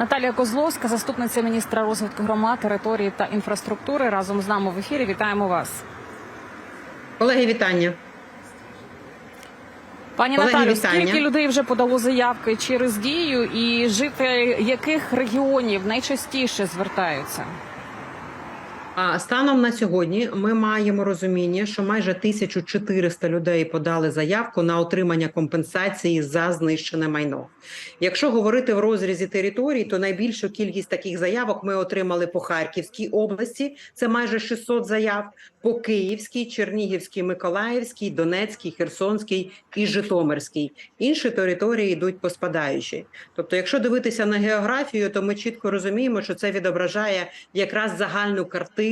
Наталія Козловська, заступниця міністра розвитку громад, території та інфраструктури, разом з нами в ефірі. Вітаємо вас, Колеги, вітання. пані Колеги, Наталю. вітання. Скільки людей вже подало заявки через дію, і жителі яких регіонів найчастіше звертаються? А станом на сьогодні ми маємо розуміння, що майже 1400 людей подали заявку на отримання компенсації за знищене майно. Якщо говорити в розрізі територій, то найбільшу кількість таких заявок ми отримали по Харківській області. Це майже 600 заяв, по Київській, Чернігівській, Миколаївській, Донецькій, Херсонській і Житомирській. Інші території йдуть по спадаючій. Тобто, якщо дивитися на географію, то ми чітко розуміємо, що це відображає якраз загальну картину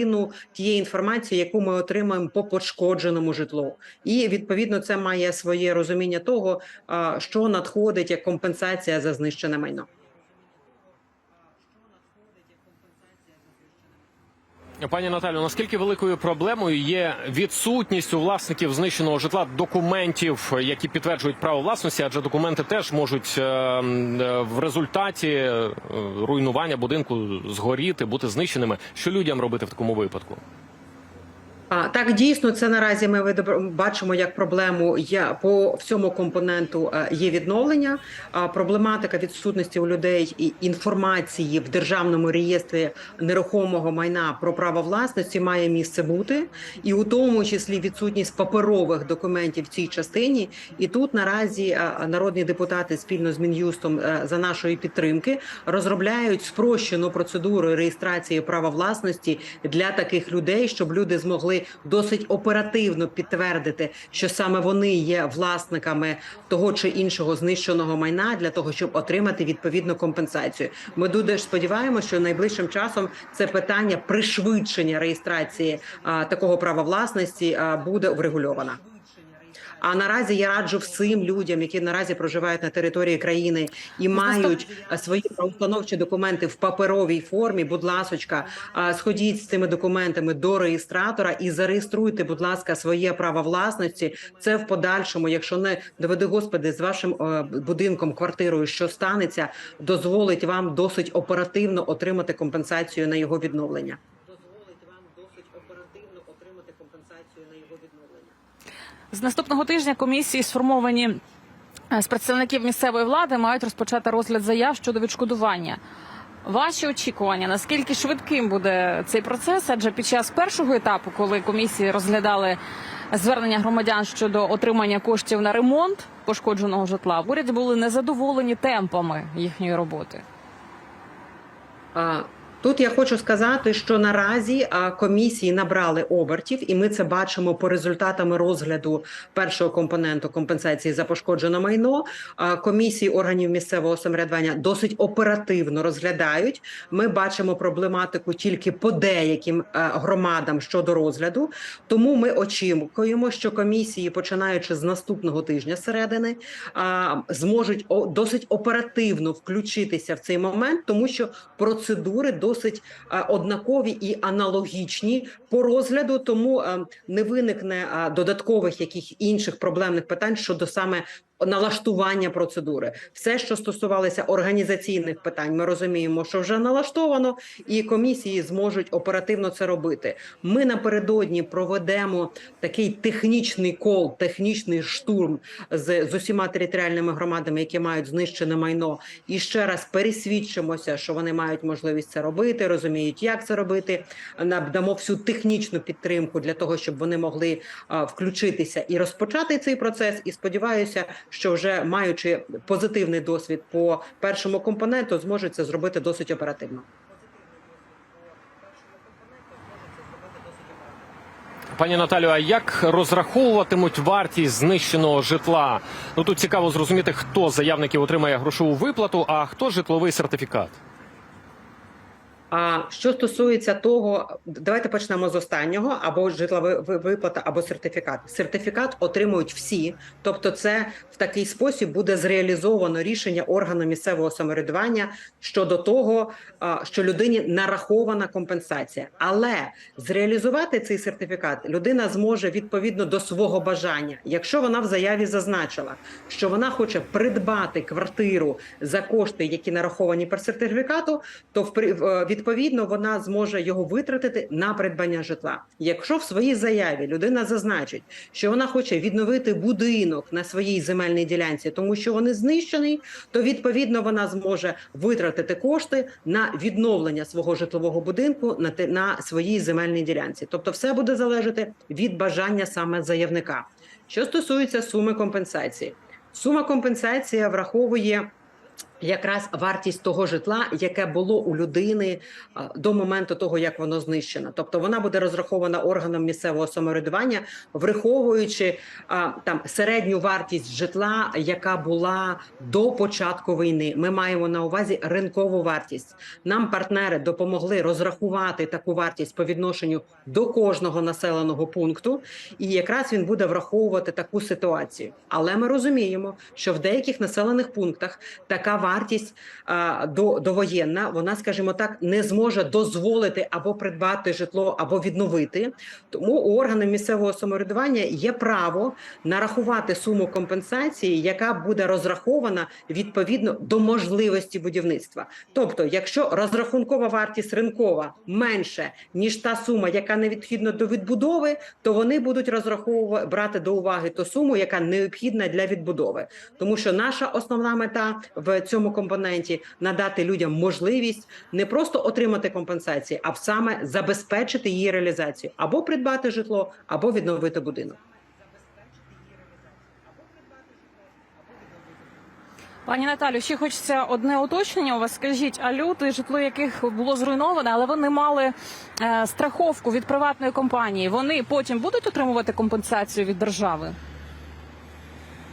тієї інформації, яку ми отримаємо по пошкодженому житлу. І відповідно це має своє розуміння того, що надходить як компенсація за знищене майно. Пані Наталю, наскільки великою проблемою є відсутність у власників знищеного житла документів, які підтверджують право власності, адже документи теж можуть е, е, в результаті е, руйнування будинку згоріти, бути знищеними. Що людям робити в такому випадку? А так дійсно це наразі ми бачимо як проблему. Я по всьому компоненту е, є відновлення. А проблематика відсутності у людей інформації в державному реєстрі нерухомого майна про право власності має місце бути, і у тому числі відсутність паперових документів в цій частині. І тут наразі е, народні депутати спільно з мін'юстом е, за нашої підтримки розробляють спрощену процедуру реєстрації права власності для таких людей, щоб люди змогли досить оперативно підтвердити, що саме вони є власниками того чи іншого знищеного майна для того, щоб отримати відповідну компенсацію. Ми дуже сподіваємося, що найближчим часом це питання пришвидшення реєстрації а, такого права власності а, буде врегульовано. А наразі я раджу всім людям, які наразі проживають на території країни і мають свої правоустановчі документи в паперовій формі. Будь ласочка, сходіть з цими документами до реєстратора і зареєструйте, будь ласка, своє право власності. Це в подальшому, якщо не доведи господи, з вашим е, будинком, квартирою, що станеться, дозволить вам досить оперативно отримати компенсацію на його відновлення. Дозволить вам досить оперативно отримати компенсацію на його відновлення. З наступного тижня комісії сформовані е, з представників місцевої влади мають розпочати розгляд заяв щодо відшкодування. Ваші очікування, наскільки швидким буде цей процес? Адже під час першого етапу, коли комісії розглядали звернення громадян щодо отримання коштів на ремонт пошкодженого житла, в уряді були незадоволені темпами їхньої роботи. Тут я хочу сказати, що наразі комісії набрали обертів, і ми це бачимо по результатами розгляду першого компоненту компенсації за пошкоджене майно. Комісії органів місцевого самоврядування досить оперативно розглядають. Ми бачимо проблематику тільки по деяким громадам щодо розгляду. Тому ми очікуємо, що комісії, починаючи з наступного тижня середини, зможуть досить оперативно включитися в цей момент, тому що процедури досить однакові і аналогічні по розгляду, тому не виникне додаткових яких інших проблемних питань щодо саме. Налаштування процедури, все, що стосувалося організаційних питань, ми розуміємо, що вже налаштовано, і комісії зможуть оперативно це робити. Ми напередодні проведемо такий технічний кол, технічний штурм з, з усіма територіальними громадами, які мають знищене майно, і ще раз пересвідчимося, що вони мають можливість це робити, розуміють, як це робити. Надамо всю технічну підтримку для того, щоб вони могли а, включитися і розпочати цей процес. І сподіваюся, що вже маючи позитивний досвід по першому компоненту, зможуть це зробити досить оперативно. Пані Наталю, а як розраховуватимуть вартість знищеного житла? Ну тут цікаво зрозуміти, хто заявників отримає грошову виплату, а хто житловий сертифікат. А що стосується того, давайте почнемо з останнього: або житлова ви- виплата, або сертифікат. Сертифікат отримують всі, тобто, це в такий спосіб буде зреалізовано рішення органу місцевого самоврядування щодо того, що людині нарахована компенсація. Але зреалізувати цей сертифікат людина зможе відповідно до свого бажання, якщо вона в заяві зазначила, що вона хоче придбати квартиру за кошти, які нараховані per сертифікату, то в при- в- е, відповідно вона зможе його витратити на придбання житла. Якщо в своїй заяві людина зазначить, що вона хоче відновити будинок на своїй земельній ділянці, тому що вони знищений, то відповідно вона зможе витратити кошти на відновлення свого житлового будинку на на своїй земельній ділянці. Тобто, все буде залежати від бажання саме заявника. Що стосується суми компенсації, сума компенсації враховує. Якраз вартість того житла, яке було у людини до моменту того, як воно знищено, тобто вона буде розрахована органом місцевого самоврядування, враховуючи а, там середню вартість житла, яка була до початку війни. Ми маємо на увазі ринкову вартість. Нам партнери допомогли розрахувати таку вартість по відношенню до кожного населеного пункту, і якраз він буде враховувати таку ситуацію. Але ми розуміємо, що в деяких населених пунктах така вартість а, до довоєнна, вона, скажімо так, не зможе дозволити або придбати житло, або відновити. Тому у органів місцевого самоврядування є право нарахувати суму компенсації, яка буде розрахована відповідно до можливості будівництва. Тобто, якщо розрахункова вартість ринкова менше ніж та сума, яка необхідна до відбудови, то вони будуть розраховувати брати до уваги ту суму, яка необхідна для відбудови, тому що наша основна мета в цьому компоненті надати людям можливість не просто отримати компенсації, а саме забезпечити її реалізацію або придбати житло, або відновити будинок. Пані Наталю, ще хочеться одне уточнення. У вас скажіть, а люди, житло яких було зруйноване, але вони мали е, страховку від приватної компанії. Вони потім будуть отримувати компенсацію від держави?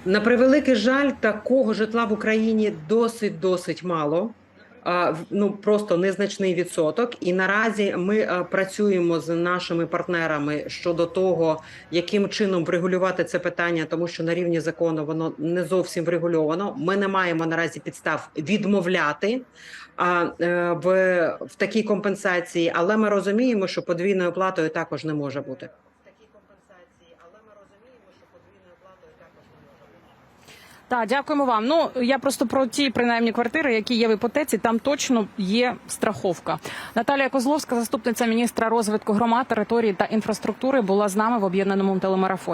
На превеликий жаль, такого житла в Україні досить досить мало. Ну просто незначний відсоток. І наразі ми працюємо з нашими партнерами щодо того, яким чином врегулювати це питання, тому що на рівні закону воно не зовсім врегульовано. Ми не маємо наразі підстав відмовляти е, в, в такій компенсації, але ми розуміємо, що подвійною оплатою також не може бути. Так, дякуємо вам. Ну я просто про ті принаймні квартири, які є в іпотеці, там точно є страховка. Наталія Козловська, заступниця міністра розвитку громад, території та інфраструктури, була з нами в об'єднаному телемарафоні.